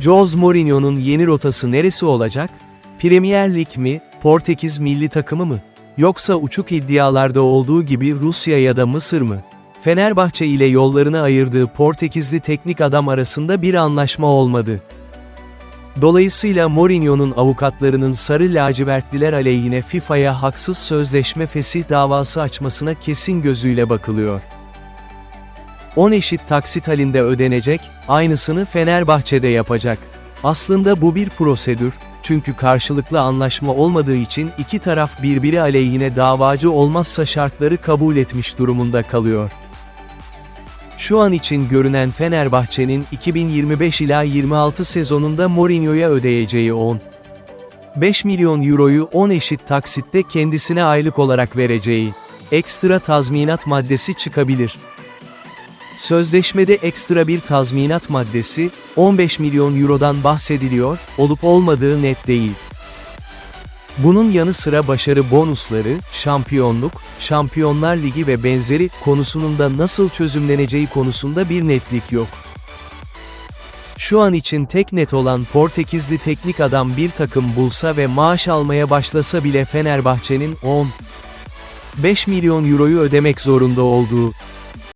Jose Mourinho'nun yeni rotası neresi olacak? Premier Lig mi, Portekiz milli takımı mı? Yoksa uçuk iddialarda olduğu gibi Rusya ya da Mısır mı? Fenerbahçe ile yollarını ayırdığı Portekizli teknik adam arasında bir anlaşma olmadı. Dolayısıyla Mourinho'nun avukatlarının sarı lacivertliler aleyhine FIFA'ya haksız sözleşme fesih davası açmasına kesin gözüyle bakılıyor. 10 eşit taksit halinde ödenecek, aynısını Fenerbahçe'de yapacak. Aslında bu bir prosedür, çünkü karşılıklı anlaşma olmadığı için iki taraf birbiri aleyhine davacı olmazsa şartları kabul etmiş durumunda kalıyor. Şu an için görünen Fenerbahçe'nin 2025 ila 26 sezonunda Mourinho'ya ödeyeceği 10. 5 milyon euroyu 10 eşit taksitte kendisine aylık olarak vereceği ekstra tazminat maddesi çıkabilir. Sözleşmede ekstra bir tazminat maddesi, 15 milyon eurodan bahsediliyor, olup olmadığı net değil. Bunun yanı sıra başarı bonusları, şampiyonluk, Şampiyonlar Ligi ve benzeri konusunun da nasıl çözümleneceği konusunda bir netlik yok. Şu an için tek net olan Portekizli teknik adam bir takım bulsa ve maaş almaya başlasa bile Fenerbahçe'nin 10 5 milyon euroyu ödemek zorunda olduğu